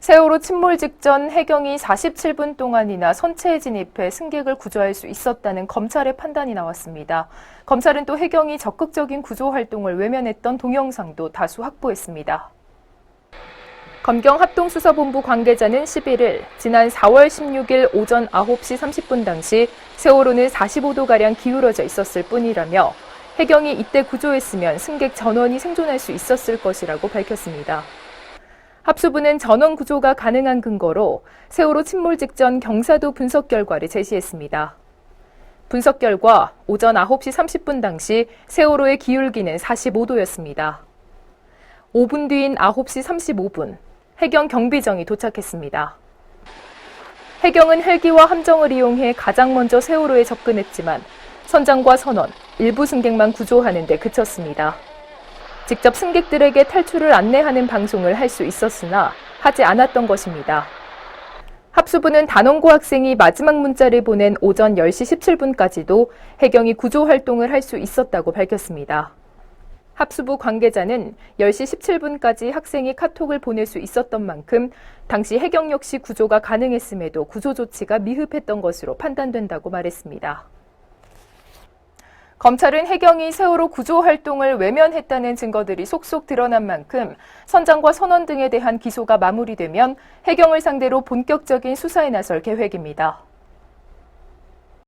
세월호 침몰 직전 해경이 47분 동안이나 선체에 진입해 승객을 구조할 수 있었다는 검찰의 판단이 나왔습니다. 검찰은 또 해경이 적극적인 구조 활동을 외면했던 동영상도 다수 확보했습니다. 검경 합동수사본부 관계자는 11일 지난 4월 16일 오전 9시 30분 당시 세월호는 45도가량 기울어져 있었을 뿐이라며 해경이 이때 구조했으면 승객 전원이 생존할 수 있었을 것이라고 밝혔습니다. 합수부는 전원 구조가 가능한 근거로 세월호 침몰 직전 경사도 분석 결과를 제시했습니다. 분석 결과 오전 9시 30분 당시 세월호의 기울기는 45도였습니다. 5분 뒤인 9시 35분, 해경 경비정이 도착했습니다. 해경은 헬기와 함정을 이용해 가장 먼저 세월호에 접근했지만 선장과 선원, 일부 승객만 구조하는 데 그쳤습니다. 직접 승객들에게 탈출을 안내하는 방송을 할 수 있었으나 하지 않았던 것입니다. 합수부는 단원고 학생이 마지막 문자를 보낸 오전 10시 17분까지도 해경이 구조 활동을 할 수 있었다고 밝혔습니다. 합수부 관계자는 10시 17분까지 학생이 카톡을 보낼 수 있었던 만큼 당시 해경 역시 구조가 가능했음에도 구조 조치가 미흡했던 것으로 판단된다고 말했습니다. 검찰은 해경이 세월호 구조 활동을 외면했다는 증거들이 속속 드러난 만큼 선장과 선원 등에 대한 기소가 마무리되면 해경을 상대로 본격적인 수사에 나설 계획입니다.